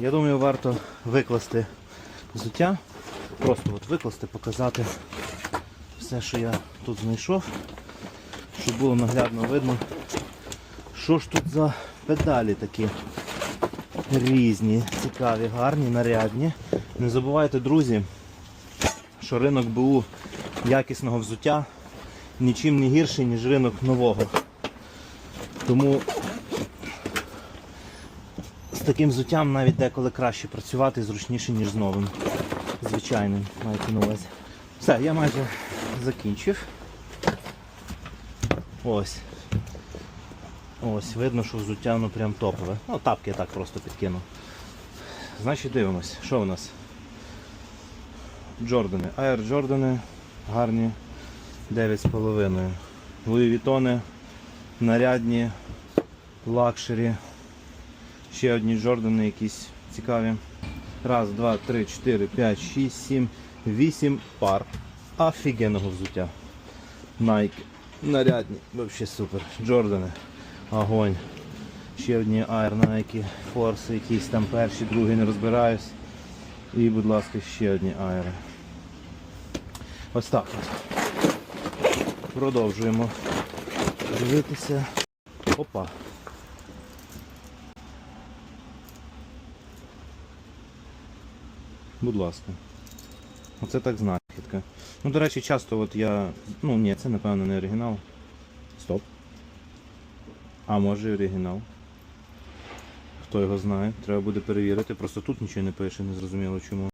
Я думаю, варто викласти взуття. Просто от викласти, показати все, що я тут знайшов, щоб було наглядно видно, що ж тут за педалі такі різні, цікаві, гарні, нарядні. Не забувайте, друзі, що ринок БУ якісного взуття нічим не гірший, ніж ринок нового. Тому таким взуттям навіть деколи краще працювати зручніше, ніж з новим. Звичайним, маєте на увазі. Все, я майже закінчив. Ось. Ось, видно, що взуття воно прям топове. Ну, тапки я так просто підкинув. Значить дивимось, що у нас? Джордани. Air Джордани гарні 9,5. Луї Вітони нарядні, лакшері. Ще одні Джордани якісь цікаві. Раз, два, три, чотири, п'ять, шість, сім, вісім пар. Офігенного взуття. Nike. Нарядні. Взагалі супер. Джордани. Огонь. Ще одні Air Nike, Force, якісь там перші, другі не розбираюсь. І, будь ласка, ще одні Air. Ось так. Продовжуємо дивитися. Опа. Будь ласка. Оце так знахідка. Ну, до речі, часто от я. Ну ні, це напевно не оригінал. Стоп. А може і оригінал. Хто його знає, треба буде перевірити. Просто тут нічого не пише, не зрозуміло чому.